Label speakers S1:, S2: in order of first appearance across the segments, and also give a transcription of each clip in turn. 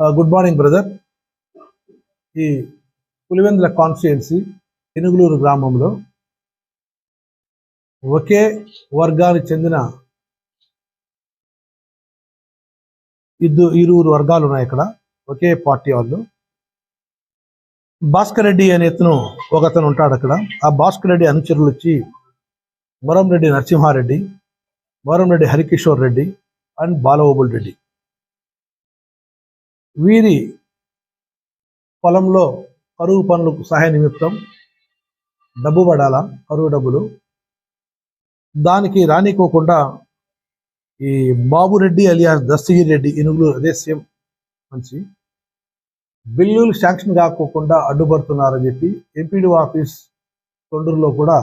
S1: Good morning brother ఈ Pulivendula constituency ఎనుగులూరు గ్రామంలో ఒకే వర్గానికి చెందిన ఇద్దు ఇరువురు వర్గాలు ఉన్నాయి ఇక్కడ. ఒకే పార్టీ వాళ్ళు. భాస్కర్ రెడ్డి అనే ఇతను ఒక అతను ఉంటాడు అక్కడ. ఆ భాస్కర్ రెడ్డి అనుచరులు వచ్చి మొరంరెడ్డి నరసింహారెడ్డి మొరంరెడ్డి హరికిషోర్ రెడ్డి అండ్ బాలవోబుల్ రెడ్డి. వీరి పొలంలో కరువు పనులకు సహాయ నిమిత్తం డబ్బు పడాల? కరువు డబ్బులు. దానికి రానికోకుండా ఈ బాబురెడ్డి అలియాస్ దస్తగిరి రెడ్డి ఇనుగులు అదే సేమ్ మంచి. బిల్లులు శాంక్షన్ కాకోకుండా అడ్డుపడుతున్నారని చెప్పి ఎంపీడీ ఆఫీస్ తొండూరులో కూడా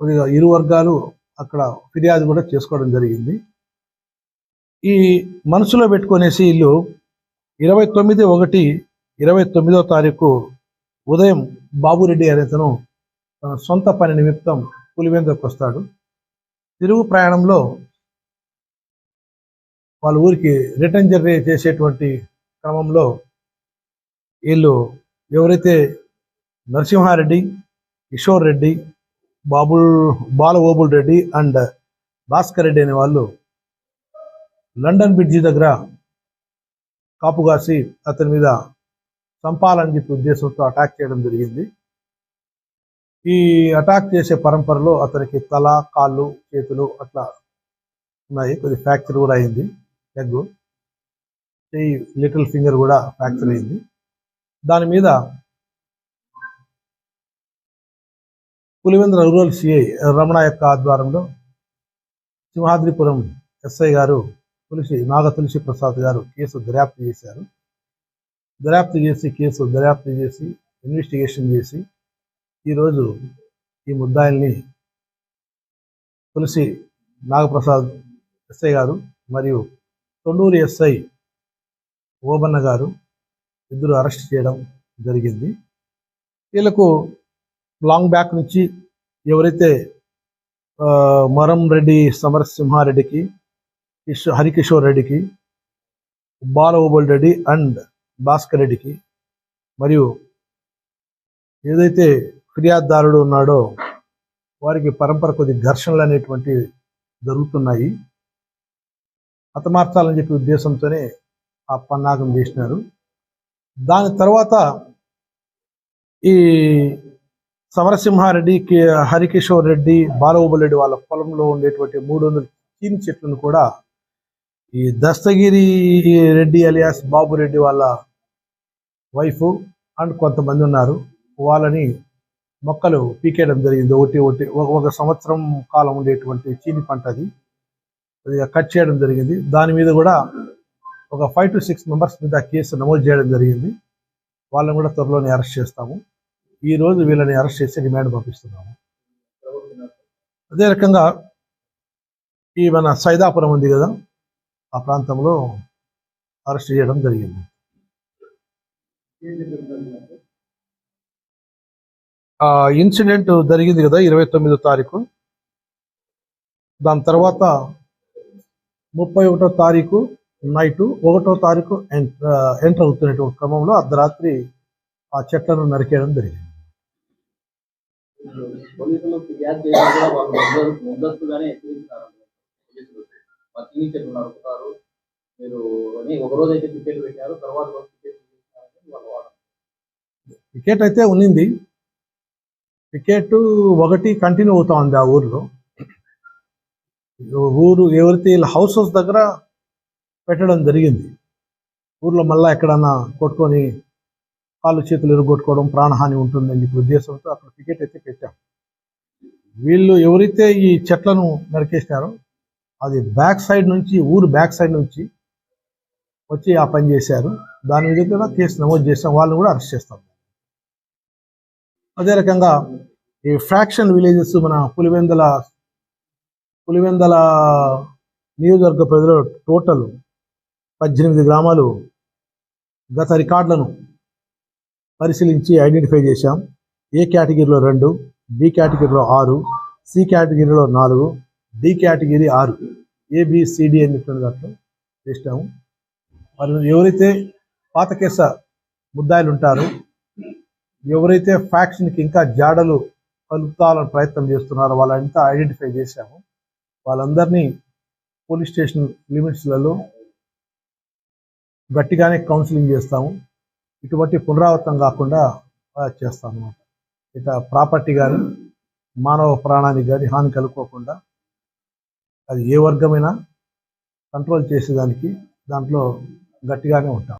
S1: కొద్దిగా ఇరు వర్గాలు అక్కడ ఫిర్యాదు కూడా చేసుకోవడం జరిగింది. ఈ మనసులో పెట్టుకునేసి వీళ్ళు ఇరవై తొమ్మిది ఒకటి ఇరవై తొమ్మిదో తారీఖు ఉదయం బాబురెడ్డి అనేతను తన సొంత పని నిమిత్తం పులివెందుకు వస్తాడు. తిరుగు ప్రయాణంలో వాళ్ళ ఊరికి రిటర్న్ జర్నీ చేసేటువంటి క్రమంలో వీళ్ళు ఎవరైతే నరసింహారెడ్డి కిషోర్ రెడ్డి బాబుల్ బాల ఓబుల్ రెడ్డి అండ్ భాస్కర్ రెడ్డి అనే వాళ్ళు లండన్ బ్రిడ్జి దగ్గర కాపు కాసి అతని మీద చంపాలని చెప్పి ఉద్దేశంతో అటాక్ చేయడం జరిగింది. ఈ అటాక్ చేసే పరంపరలో అతనికి తల కాళ్ళు చేతులు అట్లా ఉన్నాయి. కొద్ది ఫ్రాక్చర్ కూడా అయింది. లెగ్ చెయ్యి లిటిల్ ఫింగర్ కూడా ఫ్రాక్చర్ అయింది. దాని మీద పులివెంద్ర రూరల్ సిఐ రమణ యొక్క ఆధ్వర్యంలో సింహాద్రిపురం ఎస్ఐ గారు తులసి నాగ తులసి ప్రసాద్ గారు కేసు దర్యాప్తు చేశారు. దర్యాప్తు చేసి కేసు దర్యాప్తు చేసి ఇన్వెస్టిగేషన్ చేసి ఈరోజు ఈ ముద్దాయిల్ని తులసి నాగప్రసాద్ ఎస్ఐ గారు మరియు తొండూరు ఎస్ఐ ఓబన్న గారు ఇద్దరు అరెస్ట్ చేయడం జరిగింది. వీళ్ళకు లాంగ్ బ్యాక్ నుంచి ఎవరైతే మరం రెడ్డి సమరసింహారెడ్డికి ఇస్ హరికిషోర్ రెడ్డికి బాలగోపాల్ రెడ్డి అండ్ భాస్కర్ రెడ్డికి మరియు ఏదైతే ఫిర్యాదుదారుడు ఉన్నాడో వారికి పరంపర కొద్ది ఘర్షణలు అనేటువంటి జరుగుతున్నాయి. హతమార్చాలని చెప్పి ఉద్దేశంతోనే ఆ పన్నాగం చేసినారు. దాని తర్వాత ఈ సమరసింహారెడ్డి హరికిషోర్ రెడ్డి బాలగోపాల్ రెడ్డి వాళ్ళ పొలంలో ఉండేటువంటి మూడు వందల చీని చెట్లను కూడా ఈ దస్తగిరి రెడ్డి అలియాస్ బాబు రెడ్డి వాళ్ళ వైఫ్ అండ్ కొంతమంది ఉన్నారు. వాళ్ళని మొక్కలు పీకేయడం జరిగింది. ఒకటి ఒకటి ఒక- సంవత్సరం కాలం ఉండేటువంటి చీని పంట అది. కొద్దిగా కట్ చేయడం జరిగింది. దాని మీద కూడా ఒక ఫైవ్ టు సిక్స్ మెంబర్స్ మీద కేసు నమోదు చేయడం జరిగింది. వాళ్ళని కూడా త్వరలోనే అరెస్ట్ చేస్తాము. ఈ రోజు వీళ్ళని అరెస్ట్ చేసి డిమాండ్ పంపిస్తున్నాము. అదే రకంగా ఈ మన సైదాపురం ఉంది కదా ఆ ప్రాంతంలో అరెస్ట్ చేయడం జరిగింది. ఆ ఇన్సిడెంట్ జరిగింది కదా ఇరవై తొమ్మిదో తారీఖు. దాని తర్వాత ముప్పై ఒకటో తారీఖు నైటు ఒకటో తారీఖు ఎంటర్ అవుతున్నటువంటి క్రమంలో అర్ధరాత్రి ఆ చెట్లను నరికేయడం జరిగింది.
S2: అని ఒక రోజు అయితే టికెట్ పెట్టారు తర్వాత టికెట్
S1: వికెట్ అయితే ఉన్నింది. వికెట్ ఒకటి కంటిన్యూ అవుతా ఉంది ఆ ఊర్లో. ఊరు ఎవరైతే వీళ్ళ హౌస్ దగ్గర పెట్టడం జరిగింది. ఊర్లో మళ్ళీ ఎక్కడన్నా కొట్టుకొని కాళ్ళు చేతులు ఎరుగొట్టుకోవడం ప్రాణహాని ఉంటుందని చెప్పి ఉద్దేశంతో అక్కడ టికెట్ అయితే పెట్టాం. వీళ్ళు ఎవరైతే ఈ చెట్లను నరికేసినారో అది బ్యాక్ సైడ్ నుంచి ఊరు బ్యాక్ సైడ్ నుంచి వచ్చి ఆ పని చేశారు. దాని మీద కూడా కేసు నమోదు చేసాం వాళ్ళని కూడా అరెస్ట్ చేస్తాం. అదే రకంగా ఈ ఫ్రాక్షన్ విలేజెస్ మన పులివెందల పులివెందల నియోజకవర్గ ప్రజలు టోటల్ పద్దెనిమిది గ్రామాలు గత రికార్డులను పరిశీలించి ఐడెంటిఫై చేశాం. ఏ కేటగిరీలో రెండు బి కేటగిరీలో ఆరు సి కేటగిరీలో నాలుగు డి కేటగిరీ ఆరు. ఏబిసిడి అని చెప్పిన దాంట్లో చేసాము మరి ఎవరైతే పాత కేస ముద్దాయిలు ఉంటారో ఎవరైతే ఫ్యాక్షన్కి ఇంకా జాడలు కలుపుతాలని ప్రయత్నం చేస్తున్నారో వాళ్ళంతా ఐడెంటిఫై చేశాము. వాళ్ళందరినీ పోలీస్ స్టేషన్ లిమిట్స్లలో గట్టిగానే కౌన్సిలింగ్ చేస్తాము. ఇటువంటి పునరావృతం కాకుండా చేస్తాం అన్నమాట ఇక ప్రాపర్టీ కానీ మానవ ప్రాణానికి కానీ హాని కలుపుకోకుండా అది ఏ వర్గమైనా కంట్రోల్ చేసేదానికి దాంట్లో గట్టిగానే ఉంటాం.